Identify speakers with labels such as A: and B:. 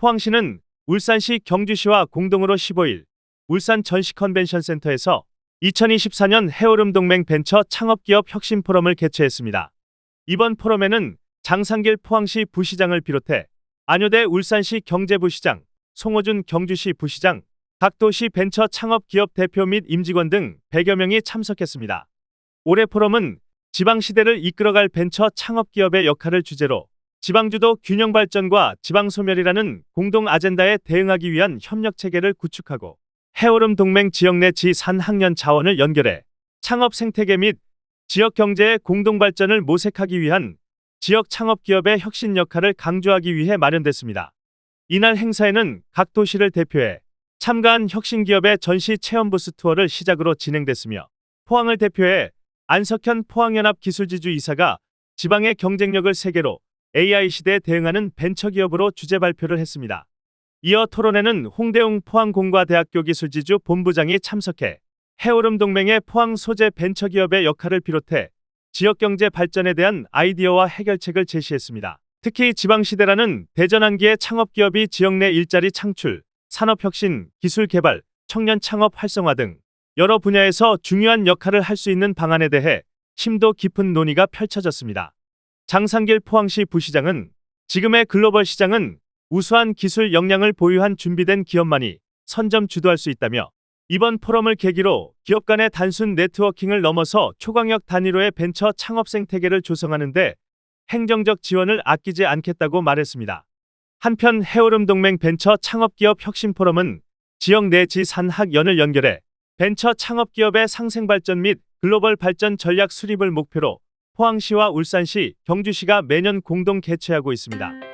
A: 포항시는 울산시 경주시와 공동으로 15일 울산 전시 컨벤션 센터에서 2024년 해오름 동맹 벤처 창업기업 혁신 포럼을 개최했습니다. 이번 포럼에는 장상길 포항시 부시장을 비롯해 안효대 울산시 경제부시장, 송호준 경주시 부시장, 각 도시 벤처 창업기업 대표 및 임직원 등 100여 명이 참석했습니다. 올해 포럼은 지방시대를 이끌어갈 벤처 창업기업의 역할을 주제로 지방주도 균형 발전과 지방 소멸이라는 공동 아젠다에 대응하기 위한 협력 체계를 구축하고 해오름 동맹 지역 내 지산 학년 자원을 연결해 창업 생태계 및 지역 경제의 공동 발전을 모색하기 위한 지역 창업 기업의 혁신 역할을 강조하기 위해 마련됐습니다. 이날 행사에는 각 도시를 대표해 참가한 혁신 기업의 전시 체험 부스 투어를 시작으로 진행됐으며 포항을 대표해 안석현 포항연합 기술지주 이사가 지방의 경쟁력을 세계로 AI 시대에 대응하는 벤처기업으로 주제 발표를 했습니다. 이어 토론회는 홍대웅 포항공과대학교 기술지주 본부장이 참석해 해오름 동맹의 포항 소재 벤처기업의 역할을 비롯해 지역경제 발전에 대한 아이디어와 해결책을 제시했습니다. 특히 지방시대라는 대전환기의 창업기업이 지역 내 일자리 창출, 산업혁신, 기술개발, 청년 창업 활성화 등 여러 분야에서 중요한 역할을 할 수 있는 방안에 대해 심도 깊은 논의가 펼쳐졌습니다. 장상길 포항시 부시장은 지금의 글로벌 시장은 우수한 기술 역량을 보유한 준비된 기업만이 선점 주도할 수 있다며 이번 포럼을 계기로 기업 간의 단순 네트워킹을 넘어서 초강력 단위로의 벤처 창업 생태계를 조성하는데 행정적 지원을 아끼지 않겠다고 말했습니다. 한편 해오름 동맹 벤처 창업기업 혁신 포럼은 지역 내 지산학연을 연결해 벤처 창업기업의 상생 발전 및 글로벌 발전 전략 수립을 목표로 포항시와 울산시, 경주시가 매년 공동 개최하고 있습니다.